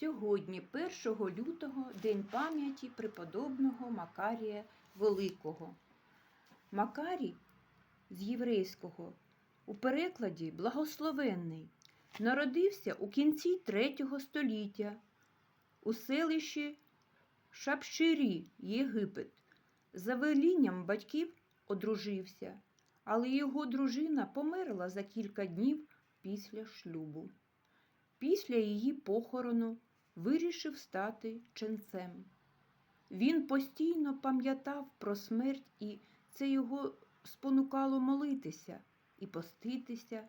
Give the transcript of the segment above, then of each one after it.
Сьогодні, 1 лютого, День пам'яті преподобного Макарія Великого. Макарій з єврейського у перекладі благословенний. Народився у кінці 3 століття у селищі Шапширі, Єгипет. За велінням батьків одружився, але його дружина померла за кілька днів після шлюбу. Після її похорону вирішив стати ченцем. Він постійно пам'ятав про смерть, і це його спонукало молитися і поститися.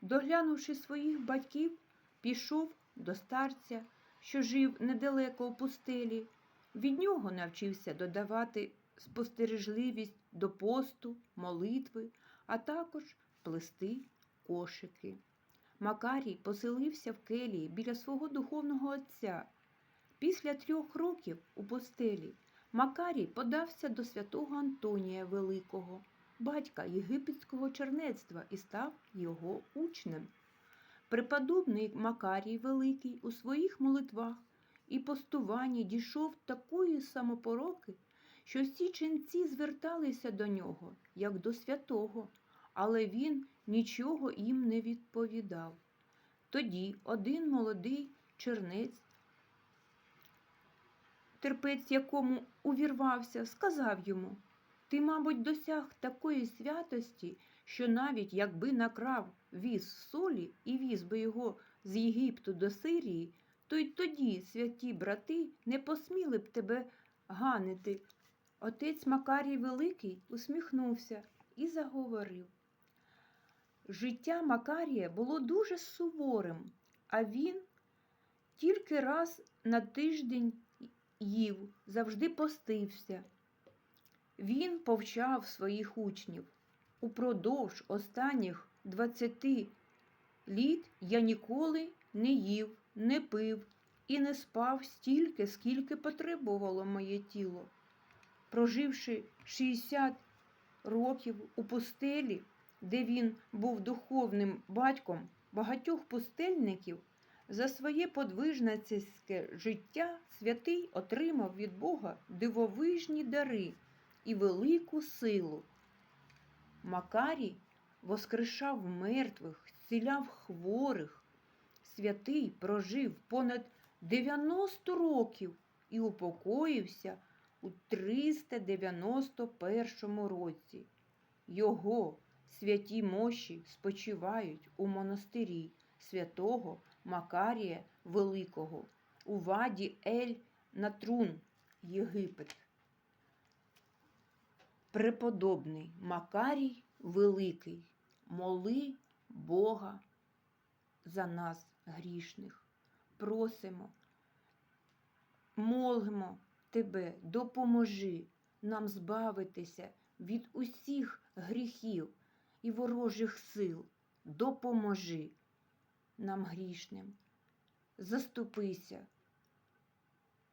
Доглянувши своїх батьків, пішов до старця, що жив недалеко у пустелі. Від нього навчився додавати спостережливість до посту, молитви, а також плести кошики. Макарій поселився в келії біля свого духовного отця. Після трьох років у постелі Макарій подався до святого Антонія Великого, батька єгипетського чернецтва, і став його учнем. Преподобний Макарій Великий у своїх молитвах і постуванні дійшов такої самопороки, що всі ченці зверталися до нього, як до святого, але він нічого їм не відповідав. Тоді один молодий чернець, терпець якому увірвався, сказав йому Ти, мабуть, досяг такої святості, що навіть якби накрав віз солі і віз би його з Єгипту до Сирії, то й тоді святі брати не посміли б тебе ганити. Отець Макарій Великий усміхнувся і заговорив. Життя Макарія було дуже суворим, а він тільки раз на тиждень їв, завжди постився. Він повчав своїх учнів. Упродовж останніх 20 літ я ніколи не їв, не пив і не спав стільки, скільки потребувало моє тіло. Проживши 60 років у пустелі, де він був духовним батьком багатьох пустельників, за своє подвижнацьке життя святий отримав від Бога дивовижні дари і велику силу. Макарій воскрешав мертвих, зціляв хворих. Святий прожив понад 90 років і упокоївся у 391 році. Його святі мощі спочивають у монастирі святого Макарія Великого у ваді Ель Натрун, Єгипет. Преподобний Макарій Великий, моли Бога за нас грішних. Просимо, молимо Тебе, допоможи нам збавитися від усіх гріхів і ворожих сил. Допоможи нам грішним. Заступися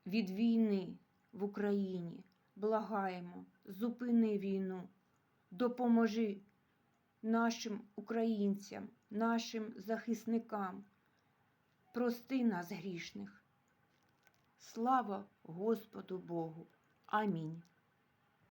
від війни в Україні. Благаємо, зупини війну, допоможи нашим українцям, нашим захисникам. Прости нас грішних. Слава Господу Богу. Амінь.